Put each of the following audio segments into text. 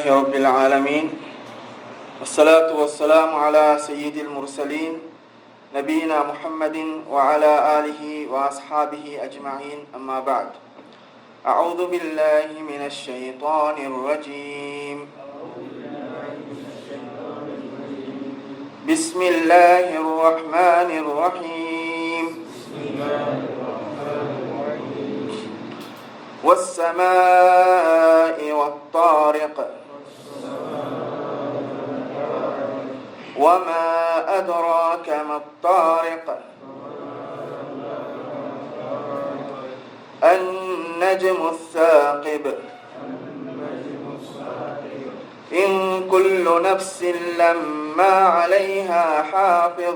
لله رب العالمين والصلاة والسلام على سيد المرسلين نبينا محمد وعلى آله وأصحابه أجمعين. أما بعد أعوذ بالله من الشيطان الرجيم. بسم الله الرحمن الرحيم. والسماء والطارق وما أدراك ما الطارق النجم الثاقب إن كل نفس لما عليها حافظ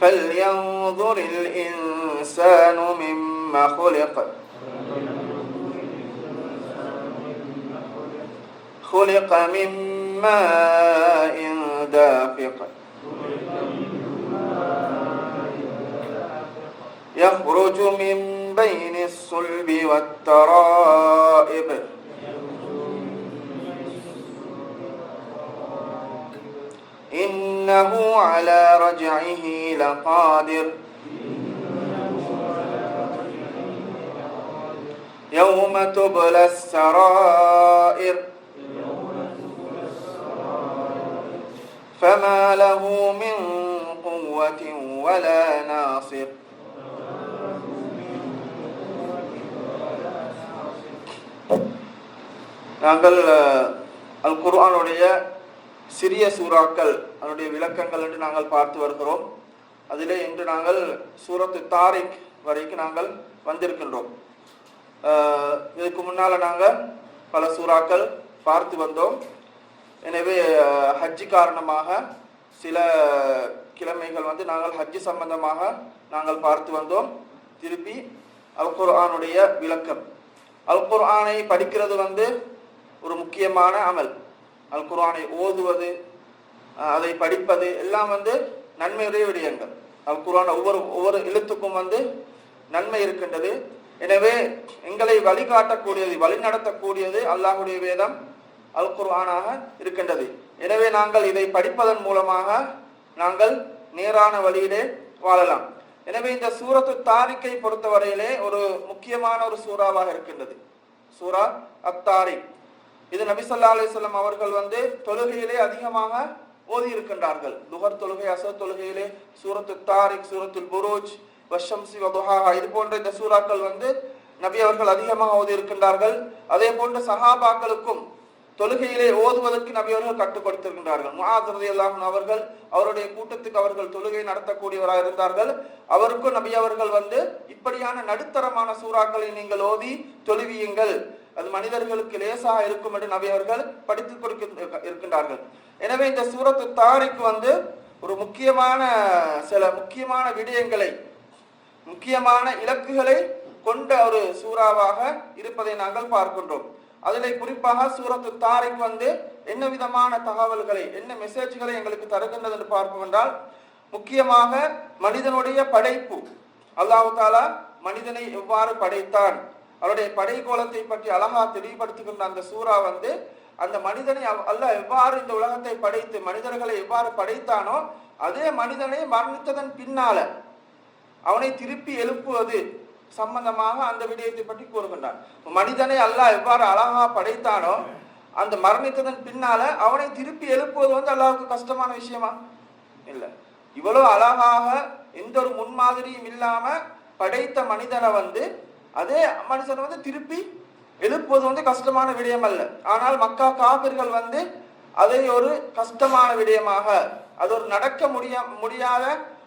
فلينظر الإنسان مما خلق خلق من ماء دافق. يخرج من بين الصلب والترائب. إنه على رجعه لقادر. يوم تبلى السرائر. فما له من قوة ولا ناصر நாங்கள் அஹ், அல் குர்ஆனுடைய சிறிய சூறாக்கள் அதனுடைய விளக்கங்கள் என்று நாங்கள் பார்த்து வருகிறோம் அதிலே இன்று நாங்கள் சூரத்து தாரிக் வரைக்கும் நாங்கள் வந்திருக்கின்றோம் அஹ், இதுக்கு முன்னால் நாங்கள் பல சூறாக்கள் பார்த்து வந்தோம் எனவே ஹஜ்ஜி காரணமாக சில கிழமைகள் வந்து நாங்கள் ஹஜ்ஜி சம்பந்தமாக நாங்கள் பார்த்து வந்தோம். திருப்பி அல் குர்ஆனுடைய விளக்கம். அல் குர்ஆனை படிக்கிறது வந்து ஒரு முக்கியமான அமல். அல் குர்ஆனை ஓதுவது அதை படிப்பது எல்லாம் வந்து நன்மையுடைய விடயங்கள். அல் குர்ஆன் ஒவ்வொரு ஒவ்வொரு எழுத்துக்கும் வந்து நன்மை இருக்கின்றது. எனவே எங்களை வழிகாட்டக்கூடியது வழிநடத்தக்கூடியது அல்லாஹுடைய வேதம். அல் குர்ஆனாக இருக்கின்றது. எனவே நாங்கள் இதை படிப்பதன் மூலமாக நாங்கள் நேரான வழியிலே வாழலாம். எனவே இந்த சூரத்து தாரிக்கை பொறுத்தவரையிலே ஒரு முக்கியமான ஒரு சூறாவாக இருக்கின்றது. சூரா அத்தாரிக். இது நபிசல்லா அலிஸ்லாம் அவர்கள் வந்து தொழுகையிலே அதிகமாக ஓதி இருக்கின்றார்கள். துகர் தொழுகை அசர் தொழுகையிலே சூரத்து தாரிக் சூரத்துல் புரோஜ் வஷம்சி வதுஹாஹா இது போன்ற இந்த சூறாக்கள் வந்து நபி அவர்கள் அதிகமாக ஓதி இருக்கின்றார்கள். அதே போன்று சஹாபாக்களுக்கும் தொழுகையிலே ஓதுவதற்கு நபி அவர்கள் கற்றுக் கொடுத்திருக்கின்றார்கள் முஆத் ரலியல்லாஹு அவர்கள் அவருடைய கூட்டத்துக்கு அவர்கள் தொழுகை நடத்தக்கூடியவராக இருந்தார்கள். அவருக்கும் நபி அவர்கள் வந்து இப்படியான நடுத்தரமான சூறாக்களை நீங்கள் ஓதி தொழுவியுங்கள். அது மனிதர்களுக்கு லேசாக இருக்கும் என்று நபி அவர்கள் படித்துக் கொடுக்க இருக்கின்றார்கள். எனவே இந்த சூரத்து தாரிக்கு வந்து ஒரு முக்கியமான சில முக்கியமான விடயங்களை முக்கியமான இலக்குகளை கொண்ட ஒரு சூறாவாக இருப்பதை நாங்கள் பார்க்கின்றோம். அதில் குறிப்பாக சூரத்து தாரிக் வந்து என்ன விதமான தகவல்களை என்ன மெசேஜ்களை எங்களுக்கு தருகின்றது என்று பார்ப்போம் என்றால் முக்கியமாக மனிதனுடைய படைப்பு. அல்லாஹு தாலா மனிதனை எவ்வாறு படைத்தான்? அவருடைய படைகோலத்தை பற்றி அழகா தெளிவுபடுத்துகின்ற அந்த சூறா வந்து அந்த மனிதனை அவ்- எவ்வாறு இந்த உலகத்தை படைத்து மனிதர்களை எவ்வாறு படைத்தானோ அதே மனிதனை மரணித்ததன் பின்னால அவனை திருப்பி எழுப்புவது. சம்பந்தமாக அந்த விடயத்தை பற்றி கூறுகின்றான். மனிதனை அல்லாஹ் எவ்வாறு அழகா படைத்தானோ அந்த மரணித்ததன் பின்னால அவனை திருப்பி எழுப்புவது வந்து அல்லாவுக்கு கஷ்டமான விஷயமா? இல்ல. இவ்வளவு அழகாக எந்த ஒரு முன்மாதிரியும் இல்லாம படைத்த மனிதனை வந்து அதே மனுஷனை வந்து திருப்பி எழுப்புவது வந்து கஷ்டமான விடயம் அல்ல. ஆனால் மக்கா காபிர்கள் வந்து அதை ஒரு கஷ்டமான விடயமாக அது ஒரு நடக்க முடிய முடியாத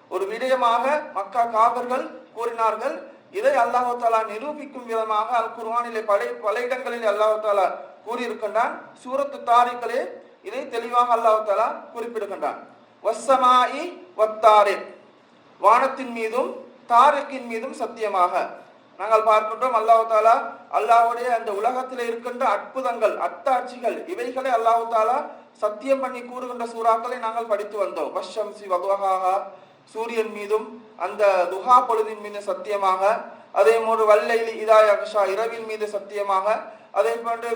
ஒரு விடயமாக மக்கா காபிர்கள் கூறினார்கள். இதை அல்லாஹு தாலா நிரூபிக்கும் விதமாக அல் குர்வானிலே பல பல இடங்களில் அல்லாஹு தாலா கூறியிருக்கின்றான். சூரத்து தாரிகளே இதை தெளிவாக அல்லாஹு தாலா குறிப்பிடுகின்றான். வஸ்ஸமாஇ வத்தாரிக். வானத்தின் மீதும் தாரிக்கின் மீதும் சத்தியமாக. நாங்கள் பார்க்கின்றோம் அல்லாஹு தாலா அல்லாஹ்வுடைய அந்த உலகத்தில் இருக்கின்ற அற்புதங்கள் அத்தாட்சிகள் இவைகளை அல்லாஹு தாலா சத்தியம் பண்ணி கூறுகின்ற சூறாக்களை நாங்கள் படித்து வந்தோம். வஷம்சி வதுவஹாஹா சூரியன் மீதும் அந்த துஹா பொழுதின் மீது சத்தியமாக அதே போன்று வல்லைலி இதா அக்ஷா இரவின் மீது சத்தியமாக அதே போன்று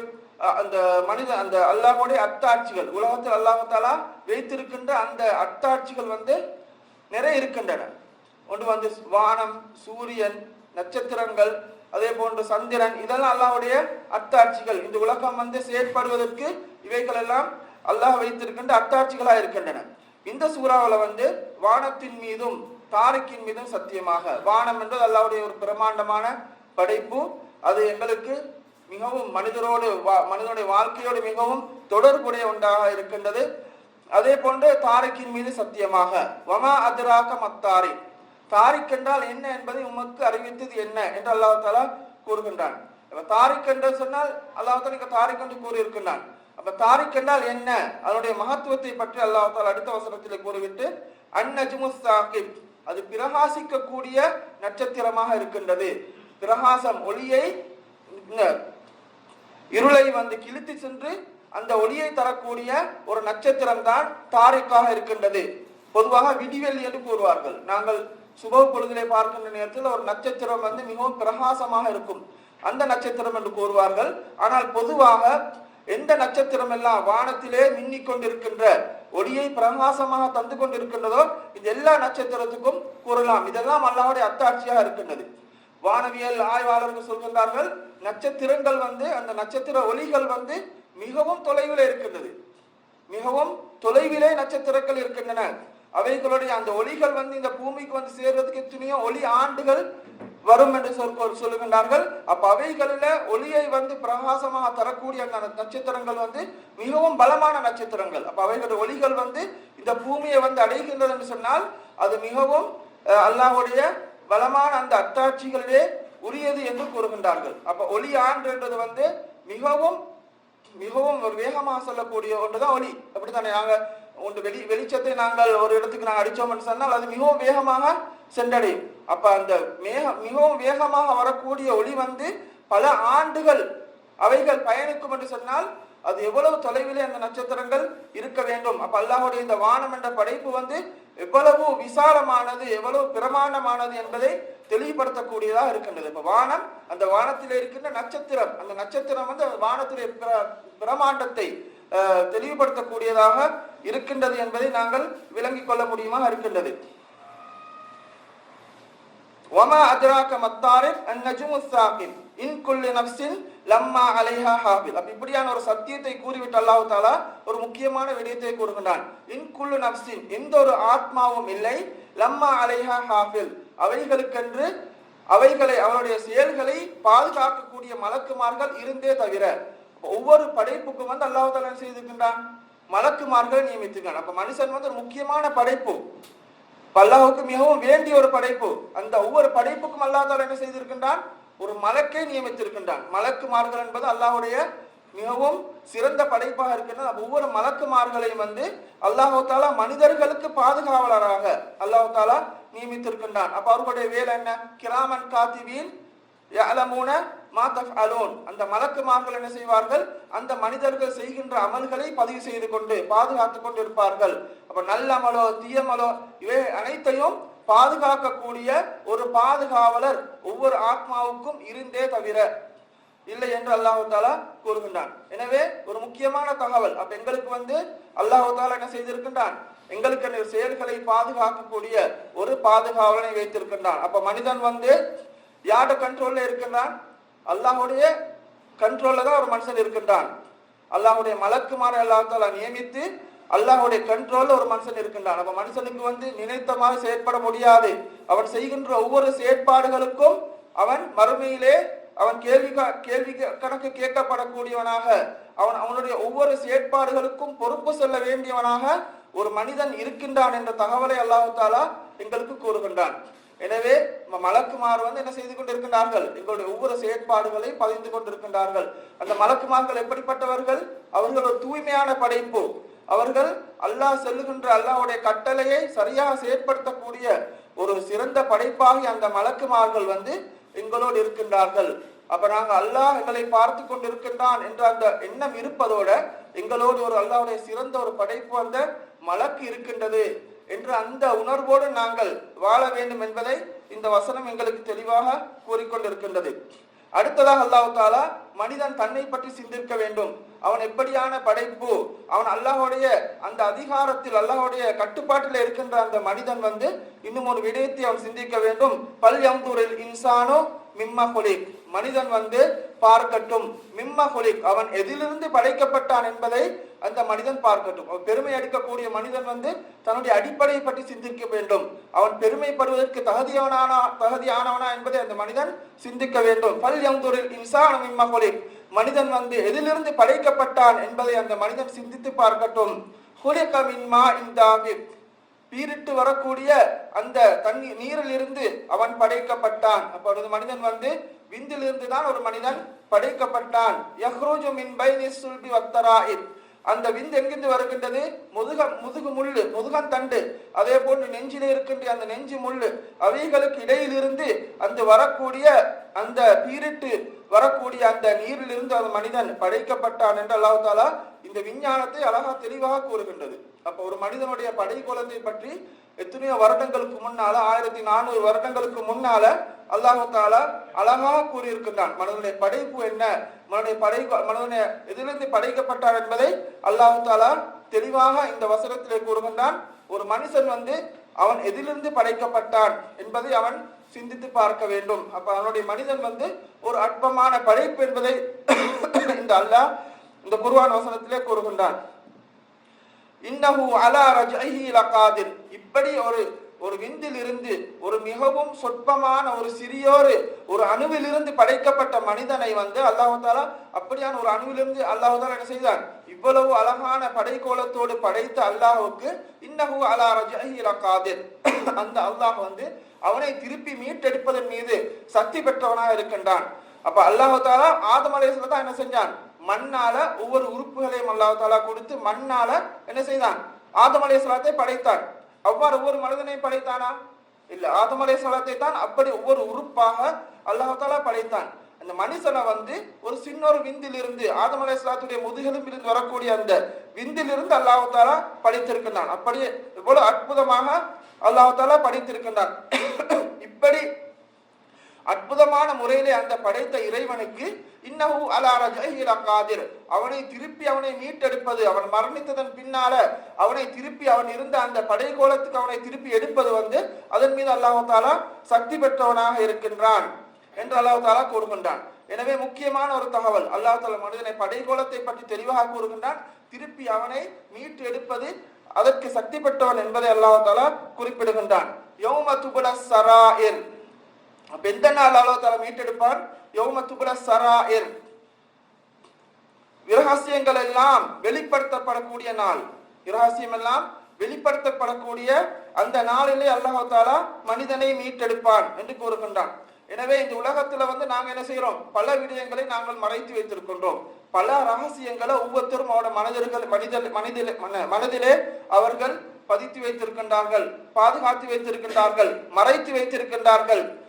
அந்த மனித அந்த அல்லாஹுடைய அத்தாட்சிகள் உலகத்தில் அல்லாஹாலா வைத்திருக்கின்ற அந்த அத்தாட்சிகள் வந்து நிறைய இருக்கின்றன. ஒன்று வந்து வானம் சூரியன் நட்சத்திரங்கள் அதே போன்று சந்திரன் இதெல்லாம் அல்லாஹுடைய அத்தாட்சிகள். இந்த உலகம் வந்து செயற்படுவதற்கு இவைகள் எல்லாம் அல்லாஹ் வைத்திருக்கின்ற அத்தாட்சிகளாக இருக்கின்றன. இந்த சூறாவில் வந்து வானத்தின் மீதும் தாரிக்கின் மீதும் சத்தியமாக. வானம் என்பது அல்லாவுடைய ஒரு பிரமாண்டமான படைப்பு. அது எங்களுக்கு மிகவும் மனிதரோடு வா- மனிதனுடைய வாழ்க்கையோடு மிகவும் தொடர்புடைய ஒன்றாக இருக்கின்றது. அதே போன்று தாரிக்கின் மீது சத்தியமாக. வமா அதிராக மத்தாரி. தாரிக் என்றால் என்ன என்பதை உமக்கு அறிவித்தது என்ன என்று அல்லாஹ் கூறுகின்றான். அப்ப தாரிக் என்று சொன்னால் அல்லாஹ் இங்க தாரிக் என்று கூறியிருக்கின்றான். அப்ப தாரிக் என்றால் என்ன? அதனுடைய மகத்துவத்தை பற்றி அல்லாஹ் அடுத்த வசனத்தில் கூறிவிட்டு அந்நஜ்மு சாஹிப் அது பிரகாசிக்கக்கூடிய நட்சத்திரமாக இருக்கின்றது. பிரகாசம் ஒளியை இருளை வந்து கிழித்து சென்று அந்த ஒளியை தரக்கூடிய ஒரு நட்சத்திரம் தான் தாரிக்காக இருக்கின்றது. பொதுவாக விடிவெள்ளி என்று கூறுவார்கள். நாங்கள் சுப பொழுதிலே பார்க்கின்ற நேரத்தில் ஒரு நட்சத்திரம் வந்து மிகவும் பிரகாசமாக இருக்கும். அந்த நட்சத்திரம் என்று கூறுவார்கள். ஆனால் பொதுவாக எந்த நட்சத்திரம் எல்லாம் வானத்திலே மின்னிக் கொண்டிருக்கின்ற ஒளியை பிரகாசமாக தந்து கொண்டிருக்கின்றதோ இது எல்லா நட்சத்திரத்துக்கும் கூறலாம். இதெல்லாம் அல்லாவுடைய அத்தாட்சியாக இருக்கின்றது. வானவியல் ஆய்வாளர்கள் சொல்கின்றார்கள் நட்சத்திரங்கள் வந்து அந்த நட்சத்திர ஒளிகள் வந்து மிகவும் தொலைவில் இருக்கின்றது. மிகவும் தொலைவிலே நட்சத்திரங்கள் இருக்கின்றன. அவைகளுடைய அந்த ஒளிகள் வந்து இந்த பூமிக்கு வந்து சேர்றதுக்கு எத்தனையோ ஒளி ஆண்டுகள் வரும் என்று சொல் சொல்லுகின்றார்கள். அப்ப அவைகளில ஒளியை வந்து பிரகாசமாக தரக்கூடிய அந்த நட்சத்திரங்கள் வந்து மிகவும் பலமான நட்சத்திரங்கள். அப்ப அவைகளுடைய ஒளிகள் வந்து இந்த பூமியை வந்து அடைகின்றது என்று சொன்னால் அது மிகவும் அல்லாஹுடைய பலமான அந்த அத்தாட்சிகளிலே உரியது என்று கூறுகின்றார்கள். அப்ப ஒளி ஆண்டுன்றது வந்து மிகவும் மிகவும் ஒரு வேகமாக சொல்லக்கூடிய ஒன்றுதான் ஒளி. அப்படித்தானே? நாங்கள் உண்டு. வெளி வெளிச்சத்தை நாங்கள் ஒரு இடத்துக்கு நாங்கள் அடித்தோம்னு சொன்னால் அது மிகவும் வேகமாக சென்றடையும். அப்போ அந்த மேக மிகவும் வேகமாக வரக்கூடிய ஒளி வந்து பல ஆண்டுகள் அவைகள் பயணிக்கும் என்று சொன்னால் அது எவ்வளவு தொலைவிலே அந்த நட்சத்திரங்கள் இருக்க வேண்டும். அப்ப அல்லாஹுடைய இந்த வானம் என்ற படைப்பு வந்து எவ்வளவு விசாலமானது எவ்வளவு பிரமாண்டமானது என்பதை தெளிவுபடுத்தக்கூடியதாக இருக்கின்றது. இப்ப வானம் அந்த வானத்தில் இருக்கின்ற நட்சத்திரம் அந்த நட்சத்திரம் வந்து அந்த வானத்துடைய பிர- பிரமாண்டத்தை தெளிவுபடுத்தக்கூடியதாக இருக்கின்றது என்பதை நாங்கள் விளங்கிக் கொள்ள முடியுமா? இருக்கின்றது. வமா ما الطارق النجم الثاقب இன் குல்லி நஃப்ஸின் லம்மா அலைஹா ஹாபில் அப்ப இப்படியான ஒரு சத்தியத்தை கூறிவிட்டு அல்லாஹ் தாலா ஒரு முக்கியமான விடயத்தை கூறுகின்றான். இன் குல்லு நஃப்ஸின் எந்த ஒரு ஆத்மாவும் இல்லை. லம்மா அலைஹா ஹாபில் அவைகளுக்கென்று அவைகளை அவருடைய செயல்களை பாதுகாக்கக்கூடிய மலக்குமார்கள் இருந்தே தவிர ஒவ்வொரு படைப்புக்கும் வந்து அல்லாஹ் என்ன செய்திருக்கின்றான்? மலக்குமார்களை நியமித்திருக்கான். அப்ப மனுஷன் வந்து ஒரு முக்கியமான படைப்பு. அல்லாஹுக்கு மிகவும் வேண்டிய ஒரு படைப்பு. அந்த ஒவ்வொரு படைப்புக்கும் அல்லாஹ் என்ன செய்திருக்கின்றான்? ஒரு மலக்கை நியமித்திருக்கின்றான். மலக்குமார்கள் என்பது அல்லாஹுடைய மிகவும் சிறந்த படைப்பாக இருக்கின்றது. ஒவ்வொரு மலக்குமார்களையும் வந்து அல்லாஹ் தாலா மனிதர்களுக்கு பாதுகாவலராக அல்லாஹ் தாலா நியமித்திருக்கின்றான். அப்ப அவர்களுடைய வேலை என்ன? கிராமன் காத்திவீன் யஅலமூன மாதப் அலோன் அந்த மலக்குமார்கள் என்ன செய்வார்கள்? அந்த மனிதர்கள் செய்கின்ற அமல்களை பதிவு செய்து கொண்டு பாதுகாத்து கொண்டு இருப்பார்கள் அப்ப நல்ல அமலோ தீயமலோ இவை அனைத்தையும் பாதுகாக்கக்கூடிய ஒரு பாதுகாவலர் ஒவ்வொரு ஆத்மாவுக்கும் இருந்தே தவிர இல்லை என்று அல்லாஹு தாலா கூறுகின்றான். எனவே ஒரு முக்கியமான தகவல் அப்ப எங்களுக்கு வந்து அல்லாஹு தாலா என்ன செய்திருக்கின்றான்? எங்களுக்கு செயல்களை பாதுகாக்கக்கூடிய ஒரு பாதுகாவலனை வைத்திருக்கின்றான். அப்ப மனிதன் வந்து யாரோட கண்ட்ரோல்ல இருக்கின்றான்? அல்லாஹுடைய கண்ட்ரோலில் தான் ஒரு மனுஷன் இருக்கின்றான். அல்லாஹுடைய மலக்குமார அல்லாஹ் தாலா நியமித்து அல்லாஹுடைய கண்ட்ரோலில் ஒரு மனுஷன் இருக்கின்றான். அப்போ மனுஷனுக்கு வந்து நினைத்தமாக செயற்பட முடியாது. அவன் செய்கின்ற ஒவ்வொரு செயற்பாடுகளுக்கும் அவன் மறுமையிலே அவன் கேள்வி கேள்வி கணக்கு கேட்கப்படக்கூடியவனாக அவன் அவனுடைய ஒவ்வொரு செயற்பாடுகளுக்கும் பொறுப்பு செல்ல வேண்டியவனாக ஒரு மனிதன் இருக்கின்றான் என்ற தகவலை அல்லாஹாலா எங்களுக்கு கூறுகின்றான். எனவே மலக்குமார் வந்து என்ன செய்து கொண்டிருக்கின்றார்கள்? எங்களுடைய ஒவ்வொரு செயற்பாடுகளை பதிந்து கொண்டிருக்கின்றார்கள். அந்த மலக்குமார்கள் எப்படிப்பட்டவர்கள்? அவர்கள் ஒரு தூய்மையான படைப்பு. அவர்கள் அல்லாஹ் செல்லுகின்ற அல்லாஹுடைய கட்டளையை சரியாக செயற்படுத்தக்கூடிய ஒரு சிறந்த படைப்பாகி அந்த மலக்குமார்கள் வந்து எங்களோடு இருக்கின்றார்கள். அப்ப நாங்கள் அல்லாஹ் எங்களை பார்த்து கொண்டிருக்கின்றான் என்ற அந்த எண்ணம் இருப்பதோட எங்களோடு ஒரு அல்லாவுடைய சிறந்த ஒரு படைப்பு அந்த மலக்கு இருக்கின்றது. என்று அந்த உணர்வோடு நாங்கள் வாழ வேண்டும் என்பதை இந்த வசனம் எங்களுக்கு தெளிவாக கூறிக்கொண்டிருக்கின்றது. அடுத்ததாக அல்லாவுக்காலா தாலா மனிதன் தன்னை பற்றி சிந்திக்க வேண்டும். அவன் எப்படியான படைப்பு அவன் அல்லாஹ்வுடைய அந்த அதிகாரத்தில் அல்லாஹ்வுடைய கட்டுப்பாட்டில் இருக்கின்ற அந்த மனிதன் வந்து இன்னும் ஒரு விடயத்தை அவன் சிந்திக்க வேண்டும். பல் எம்பூரில் இன்சானோ மிம்ம மனிதன் வந்து பார்க்கட்டும். மிம்ம அவன் எதிலிருந்து படைக்கப்பட்டான் என்பதை அந்த மனிதன் பார்க்கட்டும். அவன் பெருமை அடிக்கக்கூடிய மனிதன் வந்து தன்னுடைய அடிப்படையை பற்றி சிந்திக்க வேண்டும். அவன் பெருமைப்படுவதற்கு தகுதியானவனா தகுதியானவனா என்பதை அந்த மனிதன் சிந்திக்க வேண்டும். பல் எம்பூரில் இன்சான மிம்ம மனிதன் வந்து எதிலிருந்து படைக்கப்பட்டான் என்பதை அந்த மனிதன் சிந்தித்து பார்க்கட்டும். ஹுலிக மின்மா பீரிட்டு வரக்கூடிய அந்த தண்ணி நீரில் இருந்து அவன் படைக்கப்பட்டான். அப்பொழுது மனிதன் வந்து விந்திலிருந்து தான் ஒரு மனிதன் படைக்கப்பட்டான். யஹ்ரூஜு மின் பைனி சுல்பி வத்தராயித் அந்த விந்து எங்கிருந்து வருகின்றது? முதுக முதுகு முள்ளு முதுகன் தண்டு. அதே போன்று நெஞ்சிலே இருக்கின்ற அந்த நெஞ்சு முள்ளு அவைகளுக்கு இடையிலிருந்து அந்த வரக்கூடிய அந்த பீரிட்டு வரக்கூடிய அந்த நீரிலிருந்து அந்த மனிதன் படைக்கப்பட்டான் என்று அல்லாஹாலா இந்த விஞ்ஞானத்தை அழகா தெளிவாக கூறுகின்றது. அப்ப ஒரு மனிதனுடைய படை குலத்தை பற்றி எத்தனையோ வருடங்களுக்கு முன்னால ஆயிரத்தி நானூறு வருடங்களுக்கு முன்னால அல்லாஹால அழகாக கூறியிருக்கின்றான் மனிதனுடைய படைப்பு என்ன? மனிதனுடைய படை மனிதனுடைய எதிலிருந்து படைக்கப்பட்டார் என்பதை அல்லாஹு தாலா தெளிவாக இந்த வசனத்திலே கூறுகின்றான். ஒரு மனுஷன் வந்து அவன் எதிலிருந்து படைக்கப்பட்டான் என்பதை அவன் சிந்தித்து பார்க்க வேண்டும். அப்ப அவனுடைய மனிதன் வந்து ஒரு அற்பமான படைப்பு என்பதை இந்த அல்லாஹ் இந்த குருவான் வசனத்திலே கூறுகின்றான். இன்னஹு அலா ரஜ்இஹி லகாதிர். இப்படி ஒரு ஒரு விந்தில் இருந்து ஒரு மிகவும் சொற்பமான ஒரு சிறியோரு ஒரு அணுவிலிருந்து படைக்கப்பட்ட மனிதனை வந்து அல்லாஹு தாலா அப்படியான ஒரு அணுவிலிருந்து அல்லாஹு தாலா என்ன செய்தான்? இவ்வளவு அழகான படைக்கோலத்தோடு படைத்த அல்லாஹுக்கு இன்னஹு அலா ரஜ்இஹி லகாதிர். அந்த அல்லாஹ் வந்து அவனை திருப்பி மீட்டெடுப்பதன் மீது சக்தி பெற்றவனாக இருக்கின்றான். அப்ப அல்லாஹு தாலா ஆதம் தான் என்ன செஞ்சான்? மண்ணால ஒவ்வொரு உறுப்புகளையும் அல்லாஹ் தாலா கொடுத்து மண்ணால என்ன செய்தான்? ஆதம் அலைஹிஸ்ஸலாத்தை படைத்தான் அவ்வாறு ஒவ்வொரு மனிதனையும் படைத்தானா? இல்ல ஆதம் அலைஹிஸ்ஸலாத்தை தான் அப்படி ஒவ்வொரு உறுப்பாக அல்லாஹ் தாலா படைத்தான். அந்த மனுஷனை வந்து ஒரு சின்ன ஒரு விந்திலிருந்து ஆதம் அலைஹிஸ்ஸலாத்துடைய முதுகெலும்பிலிருந்து வரக்கூடிய அந்த விந்திலிருந்து இருந்து தாலா படைத்திருக்கின்றான். அப்படியே இவ்வளவு அற்புதமாக அல்லாஹாலா படித்திருக்கின்றான் படைத்திருக்கின்றான். இப்படி அற்புதமான முறையிலே அந்த படைத்த இறைவனுக்கு இன்னஹு அலா ரஜஹி லகாதிர் அவனை திருப்பி அவனை மீட்டெடுப்பது அவன் மரணித்ததன் பின்னால அவனை திருப்பி அவன் இருந்த அந்த படைகோலத்துக்கு அவனை திருப்பி எடுப்பது வந்து அதன் மீது அல்லாஹு தாலா சக்தி பெற்றவனாக இருக்கின்றான் என்று அல்லாஹு தாலா கூறுகின்றான். எனவே முக்கியமான ஒரு தகவல் அல்லாஹ் தாலா மனிதனை படைகோலத்தை பற்றி தெளிவாக கூறுகின்றான். திருப்பி அவனை மீட்டு எடுப்பது அதற்கு சக்தி பெற்றவன் என்பதை அல்லாஹு தாலா குறிப்பிடுகின்றான். யோமதுபுல துபுல சராயிர் அப்ப எந்த நாள் அல்லாஹ் தாலா மீட்டெடுப்பார்? யௌம துபுல சராயிர் இரகசியங்கள் எல்லாம் வெளிப்படுத்தப்படக்கூடிய நாள். இரகசியம் எல்லாம் வெளிப்படுத்தப்படக்கூடிய அந்த நாளிலே அல்லாஹ் தாலா மனிதனை மீட்டெடுப்பான் என்று கூறுகின்றான். எனவே இந்த உலகத்துல வந்து நாங்க என்ன செய்யறோம் பல விடயங்களை நாங்கள் மறைத்து வைத்திருக்கின்றோம். பல ரகசியங்களை ஒவ்வொருத்தரும் அவரோட மனிதர்கள் மனிதர் மனிதிலே மன- மனதிலே அவர்கள் பதித்து வைத்திருக்கின்றார்கள் பாதுகாத்து வைத்திருக்கின்றார்கள் மறைத்து வைத்திருக்கின்றார்கள்.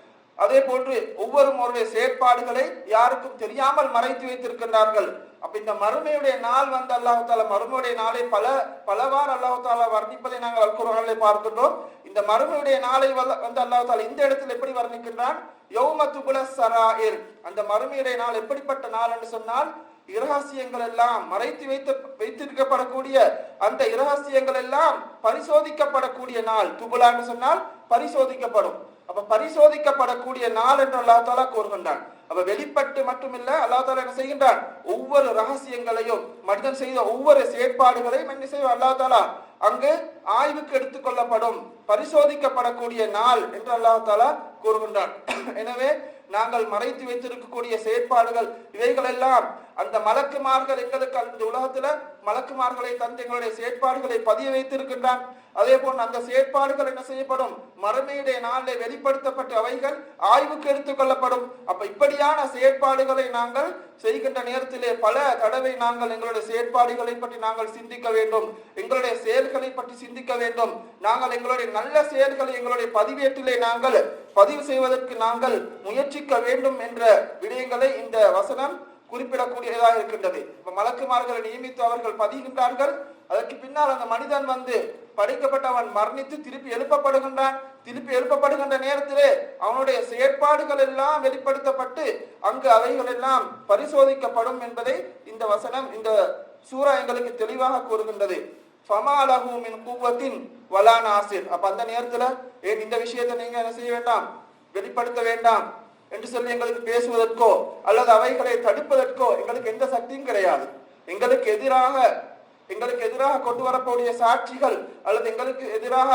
அதே போன்று ஒவ்வொருவருடைய செயற்பாடுகளை யாருக்கும் தெரியாமல் மறைத்து வைத்திருக்கின்றார்கள். அப்ப இந்த மறுமையுடைய நாள் வந்து அல்லாஹு தாலா மறுமையுடைய நாளை பல பலவாறு அல்லாஹு தாலா வர்ணிப்பதை நாங்கள் அல்குரானிலே பார்க்கின்றோம். இந்த மறுமையுடைய நாளை வல்ல- வந்து அல்லாஹு தாலா இந்த இடத்தில் எப்படி வர்ணிக்கின்றான்? யௌம துபுல சராயிர் அந்த மறுமையுடைய நாள் எப்படிப்பட்ட நாள் என்று சொன்னால் இரகசியங்கள் எல்லாம் மறைத்து வைத்து வைத்திருக்கப்படக்கூடிய அந்த இரகசியங்கள் எல்லாம் பரிசோதிக்கப்படக்கூடிய நாள் துபுலான்னு சொன்னால் பரிசோதிக்கப்படும். அப்ப பரிசோதிக்கப்படக்கூடிய நாள் என்று அல்லா தாலா கூறுகின்றான். அப்ப வெளிப்பட்டு மட்டுமில்ல அல்லா தாலா என்ன செய்கின்றான்? ஒவ்வொரு ரகசியங்களையும் மனிதன் செய்த ஒவ்வொரு செயற்பாடுகளையும் என்ன செய்வோம் அல்லா தாலா அங்கு ஆய்வுக்கு எடுத்துக்கொள்ளப்படும் பரிசோதிக்கப்படக்கூடிய நாள் என்று அல்லா தாலா கூறுகின்றான். எனவே நாங்கள் மறைத்து வைத்திருக்கக்கூடிய செயற்பாடுகள் இவைகள் எல்லாம் அந்த மலக்குமார்கள் எங்களுக்கு அந்த உலகத்துல மலக்குமார்களை தந்து எங்களுடைய செயற்பாடுகளை பதிய வைத்திருக்கின்றான் அதே போன்று அந்த செயற்பாடுகள் என்ன செய்யப்படும்? மறுமையுடைய நாளில் வெளிப்படுத்தப்பட்ட அவைகள் ஆய்வுக்கு எடுத்துக்கொள்ளப்படும் அப்ப இப்படியான செயற்பாடுகளை நாங்கள் செய்கின்ற நேரத்திலே பல தடவை நாங்கள் எங்களுடைய செயற்பாடுகளை பற்றி நாங்கள் சிந்திக்க வேண்டும். எங்களுடைய செயல்களை பற்றி சிந்திக்க வேண்டும். நாங்கள் எங்களுடைய நல்ல செயல்களை எங்களுடைய பதிவேட்டிலே நாங்கள் பதிவு செய்வதற்கு நாங்கள் முயற்சிக்க வேண்டும் என்ற விடயங்களை இந்த வசனம் குறிப்பிடக்கூடியதாக இருக்கின்றது. இப்ப மலக்குமார்களை நியமித்து அவர்கள் பதிகின்றார்கள். அதற்கு பின்னால் அந்த மனிதன் வந்து படைக்கப்பட்டவன் மரணித்து திருப்பி எழுப்பப்படுகின்றான். திருப்பி எழுப்பப்படுகின்ற நேரத்திலே அவனுடைய செயற்பாடுகள் எல்லாம் வெளிப்படுத்தப்பட்டு அங்கு அவைகள் எல்லாம் பரிசோதிக்கப்படும் என்பதை இந்த வசனம் இந்த சூரா எங்களுக்கு தெளிவாக கூறுகின்றது. ஃபமாலஹு கூவத்தின் குவத்தின் வலா நாசிர். அப்ப அந்த நேரத்துல ஏன் இந்த விஷயத்தை நீங்க என்ன செய்ய வேண்டாம்? வெளிப்படுத்த வேண்டாம். என்று சொல்லி எங்களுக்கு பேசுவதற்கோ அல்லது அவைகளை தடுப்பதற்கோ எங்களுக்கு எந்த சக்தியும் கிடையாது. எங்களுக்கு எதிராக எங்களுக்கு எதிராக கொண்டு வரக்கூடிய சாட்சிகள் அல்லது எங்களுக்கு எதிராக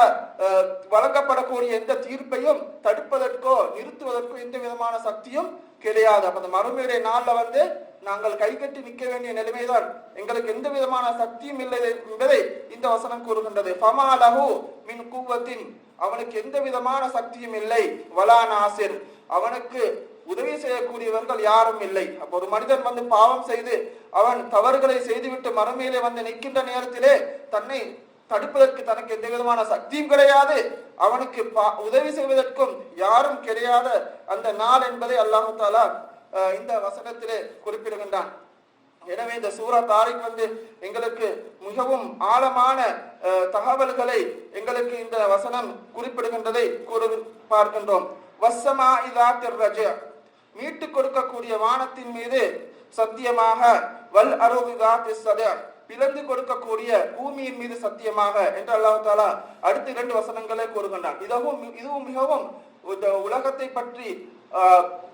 வழங்கப்படக்கூடிய எந்த தீர்ப்பையும் தடுப்பதற்கோ நிறுத்துவதற்கோ எந்த விதமான சக்தியும் கிடையாது. அப்ப அந்த மறுமையுடைய நாள்ல வந்து நாங்கள் கைகட்டி நிற்க வேண்டிய நிலைமைதான். எங்களுக்கு எந்த விதமான சக்தியும் இல்லை என்பதை இந்த வசனம் கூறுகின்றது. ஃபமா லஹு மின் குவத்தின் அவனுக்கு எந்த விதமான சக்தியும் இல்லை. வலா நாசிர். அவனுக்கு உதவி செய்யக்கூடியவர்கள் யாரும் இல்லை. அப்போ ஒரு மனிதன் வந்து பாவம் செய்து அவன் தவறுகளை செய்துவிட்டு மறுமையிலே வந்து நிற்கின்ற நேரத்திலே தன்னை தடுப்பதற்கு தனக்கு எந்த விதமான சக்தியும் கிடையாது. அவனுக்கு பா- உதவி செய்வதற்கும் யாரும் கிடையாத அந்த நாள் என்பதை அல்லாஹு தாலா இந்த வசனத்திலே குறிப்பிடுகின்றான். எனவே இந்த சூரா தாரிக் வந்து எங்களுக்கு மிகவும் ஆழமான தகவல்களை எங்களுக்கு இந்த வசனம் குறிப்பிடுகின்றதை கூறு பார்க்கின்றோம். வசமா இதா ரஜ மீட்டு கொடுக்கக்கூடிய வானத்தின் மீது சத்தியமாக வல் அரோகிதா திசத பிளந்து கொடுக்கக்கூடிய பூமியின் மீது சத்தியமாக என்று அல்லாஹு தாலா அடுத்த இரண்டு வசனங்களை கூறுகின்றான். இதுவும் இதுவும் மிகவும் இந்த உலகத்தை பற்றி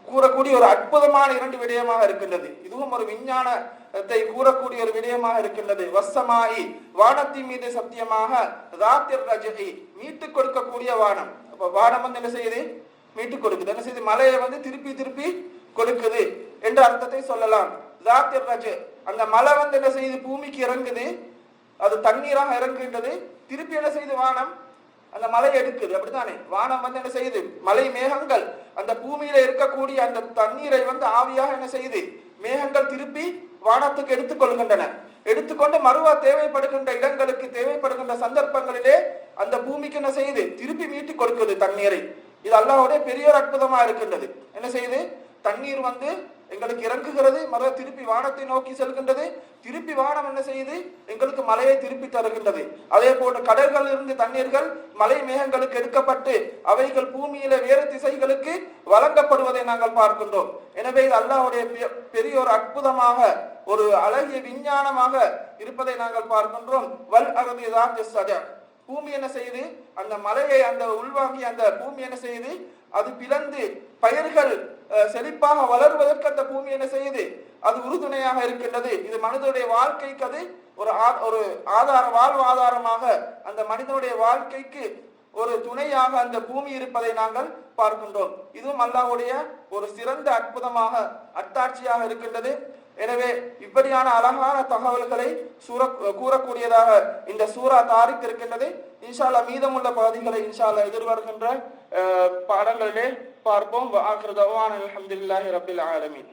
கூறக்கூடிய ஒரு அற்புதமான இரண்டு விடயமாக இருக்கின்றது. இதுவும் ஒரு விஞ்ஞானத்தை கூறக்கூடிய ஒரு விடயமாக இருக்கின்றது. வசமாயி வானத்தின் மீது சத்தியமாக ராத்திர் ரஜகி மீட்டு கொடுக்கக்கூடிய வானம். அப்ப வானம் வந்து என்ன செய்யுது? மீட்டு கொடுக்குது. என்ன செய்யுது? மலையை வந்து திருப்பி திருப்பி கொடுக்குது என்ற அர்த்தத்தை சொல்லலாம். ராத்திர் ரஜ அந்த மலை வந்து என்ன செய்யுது? பூமிக்கு இறங்குது. அது தண்ணீராக இறங்குகின்றது. திருப்பி என்ன செய்யுது? வானம் அந்த மலை எடுக்குது அப்படித்தானே? வானம் வந்து என்ன செய்யுது? மலை மேகங்கள். அந்த பூமியில இருக்கக்கூடிய அந்த தண்ணீரை வந்து ஆவியாக என்ன செய்யுது? மேகங்கள் திருப்பி வானத்துக்கு எடுத்துக்கொள்கின்றன எடுத்துக்கொண்டு மறுவா தேவைப்படுகின்ற இடங்களுக்கு தேவைப்படுகின்ற சந்தர்ப்பங்களிலே அந்த பூமிக்கு என்ன செய்யுது? திருப்பி மீட்டு கொடுக்குது தண்ணீரை. இது அல்லாவுடைய பெரிய ஒரு அற்புதமா இருக்கின்றது. என்ன செய்யுது? தண்ணீர் வந்து எங்களுக்கு இறங்குகிறது மறு திருப்பி வானத்தை நோக்கி செல்கின்றது. திருப்பி வானம் என்ன செய்யுது? எங்களுக்கு மலையை திருப்பி தருகின்றது. அதே போன்று கடல்களில் இருந்து தண்ணீர்கள் மலை மேகங்களுக்கு எடுக்கப்பட்டு அவைகள் பூமியில வேறு திசைகளுக்கு வழங்கப்படுவதை நாங்கள் பார்க்கின்றோம். எனவே இது அல்லாவுடைய பெரிய ஒரு அற்புதமாக ஒரு அழகிய விஞ்ஞானமாக இருப்பதை நாங்கள் பார்க்கின்றோம். வல் அருதிதான் சஜ பூமி என்ன செய்யுது? அந்த மலையை அந்த உள்வாங்கி அந்த பூமி என்ன செய்யுது? அது பிளந்து பயிர்கள் செழிப்பாக வளர்வதற்கு அந்த பூமி என்ன செய்யுது? அது உறுதுணையாக இருக்கின்றது. இது மனிதனுடைய வாழ்க்கைக்கு அது ஒரு ஆ- ஒரு ஆதார வாழ்வாதாரமாக அந்த மனிதனுடைய வாழ்க்கைக்கு ஒரு துணையாக அந்த பூமி இருப்பதை நாங்கள் பார்க்கின்றோம். இதுவும் அல்லாவுடைய ஒரு சிறந்த அற்புதமாக அத்தாட்சியாக இருக்கின்றது. எனவே இப்படியான அழகான தகவல்களை சூற கூறக்கூடியதாக இந்த சூரா தாரிக் இருக்கின்றது. இன்ஷா மீதமுள்ள பகுதிகளை இன்ஷால்லா எதிர்வருகின்ற அஹ், பாடங்களிலே பார்ப்போம். ஆகிருதவான் ரபில் ஆலமின்.